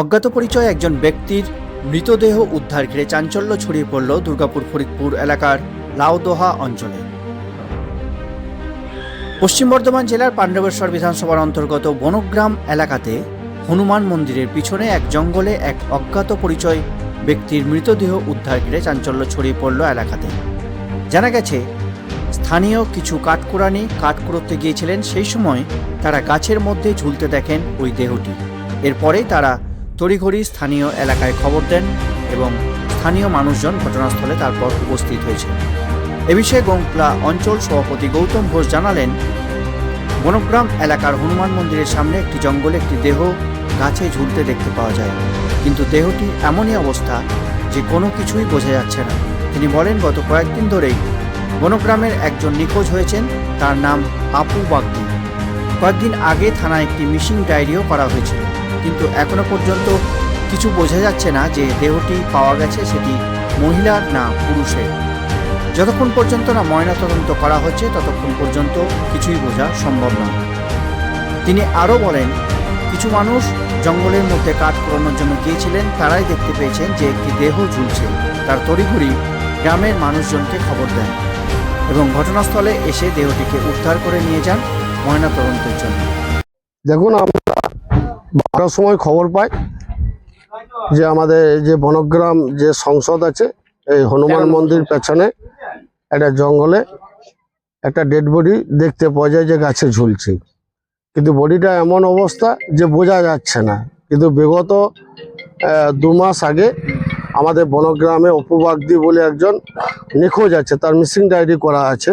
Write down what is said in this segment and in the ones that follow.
অজ্ঞাত পরিচয় একজন ব্যক্তির মৃতদেহ উদ্ধার ঘিরে চাঞ্চল্য ছড়িয়ে পড়ল দুর্গাপুর ফরিদপুর এলাকার লাউদোহা অঞ্চলে। পশ্চিম বর্ধমান জেলার পাণ্ডবেশ্বর বিধানসভার অন্তর্গত বনগ্রাম এলাকাতে হনুমান মন্দিরের পিছনে এক জঙ্গলে এক অজ্ঞাত পরিচয় ব্যক্তির মৃতদেহ উদ্ধার ঘিরে চাঞ্চল্য ছড়িয়ে পড়ল এলাকাতে। জানা গেছে, স্থানীয় কিছু কাঠকুড়ানি কাঠ কুড়োতে গিয়েছিলেন, সেই সময় তারা গাছের মধ্যে ঝুলতে দেখেন ওই দেহটি। এরপরেই তারা তড়িঘড়ি স্থানীয় এলাকায় খবর দেন এবং স্থানীয় মানুষজন ঘটনাস্থলে তারপর উপস্থিত হয়েছে। এ বিষয়ে গোংলা অঞ্চল সভাপতি গৌতম ঘোষ জানালেন, বনগ্রাম এলাকার হনুমান মন্দিরের সামনে একটি জঙ্গলে একটি দেহ গাছে ঝুলতে দেখতে পাওয়া যায়। কিন্তু দেহটি এমনই অবস্থা যে কোনো কিছুই বোঝা যাচ্ছে না। তিনি বলেন, গত কয়েকদিন ধরেই বনগ্রামের একজন নিখোঁজ হয়েছেন, তার নাম আপু বাগদি। কয়েকদিন আগে থানায় একটি মিসিং ডায়েরিও করা হয়েছিল। কিন্তু এখনও পর্যন্ত কিছু বোঝা যাচ্ছে না যে দেহটি পাওয়া গেছে সেটি মহিলার না পুরুষের। যতক্ষণ পর্যন্ত না ময়নাতদন্ত করা হচ্ছে, ততক্ষণ পর্যন্ত কিছুই বোঝা সম্ভব নয় তিনি আরও বলেন, কিছু মানুষ জঙ্গলের মধ্যে কাঠ পোড়ানোর জন্য গিয়েছিলেন, তারাই দেখতে পেয়েছেন যে একটি দেহ ঝুলছে। তার তড়িঘড়ি গ্রামের মানুষজনকে খবর দেন এবং ঘটনাস্থলে এসে দেহটিকে উদ্ধার করে নিয়ে যান ময়নাতদন্তের জন্য। দেখুন বারোটার সময় খবর পাই যে আমাদের যে বনগ্রাম যে সংসদ আছে এই হনুমান মন্দির পেছনে একটা জঙ্গলে একটা ডেড বডি দেখতে পাওয়া যায় যে গাছে ঝুলছে। কিন্তু বডিটা এমন অবস্থা যে বোঝা যাচ্ছে না। কিন্তু বিগত দু মাস আগে আমাদের বনগ্রামে অপুবাগদি বলে একজন নিখোঁজ আছে তার মিসিং ডায়েরি করা আছে।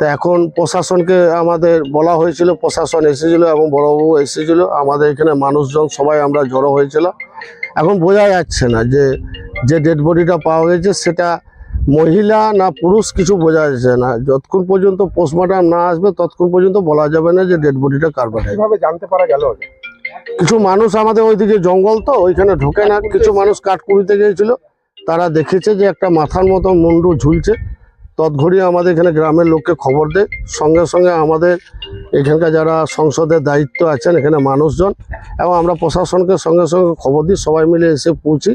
তা এখন প্রশাসনকে আমাদের বলা হয়েছিল প্রশাসন এসেছিল এবং বড়বাবু এসেছিল। আমাদের এখানে মানুষজন সবাই আমরা জড়ো হয়েছিল এখন বোঝা যাচ্ছে না যে যে ডেড বডিটা পাওয়া গেছে সেটা মহিলা না পুরুষ কিছু বোঝা যাচ্ছে না। যতক্ষণ পর্যন্ত পোস্টমর্টম না আসবে ততক্ষণ পর্যন্ত বলা যাবে না যে ডেড বডিটা কার কীভাবে জানতে পারা গেল? কিছু মানুষ আমাদের ওইদিকে জঙ্গল তো ওইখানে ঢোকে না। কিছু মানুষ কাঠকুড়িতে গিয়েছিল। তারা দেখেছে যে একটা মাথার মতো মুন্ডু ঝুলছে। তৎঘড়ি আমাদের এখানে গ্রামের লোককে খবর দেয় সঙ্গে সঙ্গে আমাদের এখানকার যারা সংসদের দায়িত্ব আছেন এখানে মানুষজন এবং আমরা প্রশাসনকে সঙ্গে সঙ্গে খবর দিই। সবাই মিলে এসে পৌঁছি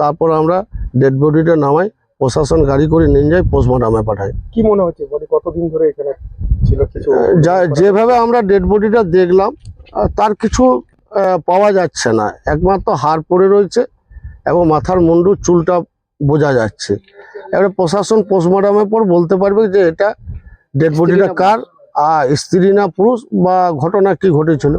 তারপর আমরা ডেড বডিটা নামাই প্রশাসন গাড়ি করে নিয়ে যাই পোস্টমর্টমে পাঠাই। কি মনে হচ্ছে? বডি কতদিন ধরে এখানে ছিল কিছু যা যেভাবে আমরা ডেড বডিটা দেখলাম তার কিছু পাওয়া যাচ্ছে না। একমাত্র হাড় পড়ে রয়েছে এবং মাথার মুন্ডু চুলটা বোঝা যাচ্ছে। এবারে প্রশাসন পোস্টমর্টমের পর বলতে পারবে যে এটা ডেড বডিটা কার? আর স্ত্রী না পুরুষ বা ঘটনা কি ঘটেছিল?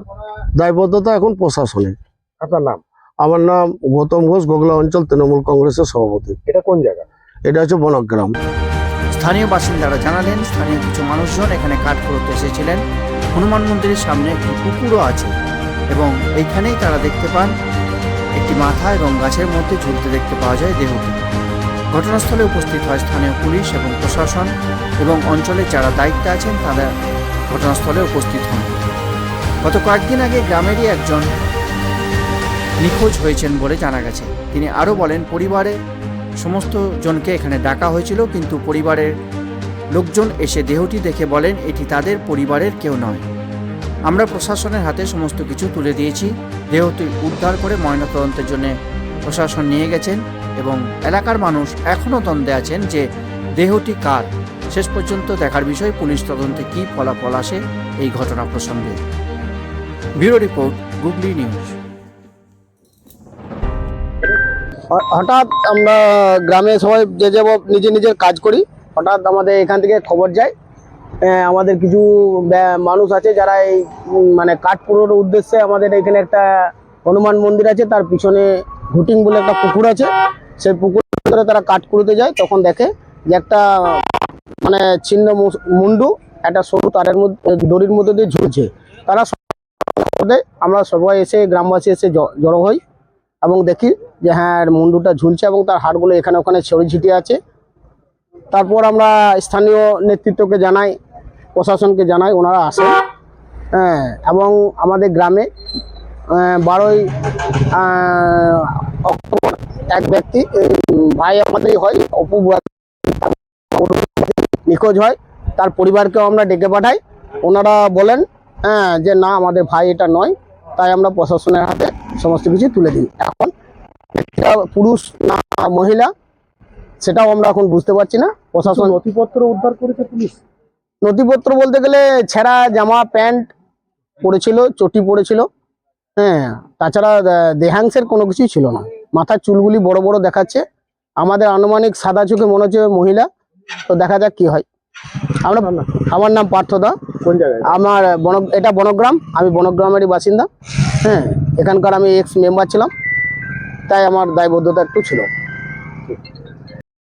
দায়বদ্ধতা এখন প্রশাসনের। আপনার নাম? আমার নাম গৌতম ঘোষ গোগলা অঞ্চল তৃণমূল কংগ্রেসের সভাপতি। এটা কোন জায়গা? এটা হচ্ছে বনগ্রাম। স্থানীয় বাসিন্দারা জানালেন স্থানীয় কিছু মানুষজন এখানে কাঠ করতে এসেছিলেন। হনুমান মন্দিরের সামনে একটি পুকুরও আছে এবং এইখানেই তারা দেখতে পান একটি মাথা এবং গাছের মধ্যে ঝুলতে দেখতে পাওয়া যায় দেহটি ঘটনাস্থলে উপস্থিত হয় স্থানীয় পুলিশ এবং প্রশাসন এবং অঞ্চলে যারা দায়িত্বে আছেন তারা ঘটনাস্থলে উপস্থিত হন। গত কয়েকদিন আগে গ্রামেরই একজন নিখোঁজ হয়েছেন বলে জানা গেছে। তিনি আরও বলেন, পরিবারে সমস্ত জনকে এখানে ডাকা হয়েছিল, কিন্তু পরিবারের লোকজন এসে দেহটি দেখে বলেন, এটি তাদের পরিবারের কেউ নয়। আমরা প্রশাসনের হাতে সমস্ত কিছু তুলে দিয়েছি। দেহটি উদ্ধার করে ময়নাতদন্তের জন্য প্রশাসন নিয়ে গেছেন। এবং এলাকার মানুষ এখনও দ্বন্দ্বে আছেন যে দেহটি কার? শেষ পর্যন্ত দেখার বিষয়ে পুলিশ তদন্তে কী ফলাফল আসে এই ঘটনা প্রসঙ্গে। Bureau report googly news. হঠাৎ আমরা গ্রামে সবাই যে যাব নিজে নিজের কাজ করি, হঠাৎ আমাদের এখান থেকে খবর যায় আমাদের কিছু মানুষ আছে যারা এই মানে কাঠ পুরোর উদ্দেশ্যে আমাদের এখানে একটা হনুমান মন্দির আছে, তার পিছনে ঘুটিং বলে একটা পুকুর আছে। সেই পুকুর ভিতরে তারা কাঠ কুড়োতে যায়, তখন দেখে যে একটা মানে ছিন্ন মুন্ডু, একটা সরু তারের মধ্যে, দড়ির মধ্যে দিয়ে ঝুলছে। তারা আমরা সবাই এসে, গ্রামবাসী এসে জড়ো হই এবং দেখি যে হ্যাঁ মুন্ডুটা ঝুলছে এবং তার হাড়গুলো এখানে ওখানে ছড়ি ছিটিয়ে আছে। তারপর আমরা স্থানীয় নেতৃত্বকে জানাই, প্রশাসনকে জানাই, ওনারা আসেন। হ্যাঁ এবং আমাদের গ্রামে বারোই অক্টোবর এক ব্যক্তি ভাই আমাদেরই হয় অপু নিখোঁজ হয়। তার পরিবারকেও আমরা ডেকে পাঠাই। ওনারা বলেন হ্যাঁ যে না আমাদের ভাই এটা নয় তাই আমরা প্রশাসনের হাতে সমস্ত কিছু তুলে দিই। এখন পুরুষ না মহিলা সেটাও আমরা এখন বুঝতে পারছি না। প্রশাসন নথিপত্র উদ্ধার করেছে পুলিশ? নথিপত্র বলতে গেলে ছেঁড়া জামা প্যান্ট পরেছিল চটি পরেছিল হ্যাঁ তাছাড়া দেহাংশের কোনো কিছুই ছিল না। মাথার চুলগুলি বড় বড় দেখাচ্ছে। আমাদের আনুমানিক সাদা চোখে মনে হচ্ছে মহিলা। তো দেখা যাক কি হয়। আমরা আমার নাম পার্থদা কোন জায়গায়? আমার বন এটা বনগ্রাম। আমি বনগ্রামেরই বাসিন্দা। হ্যাঁ এখানকার আমি এক্স মেম্বার ছিলাম। তাই আমার দায়বদ্ধতা একটু ছিল।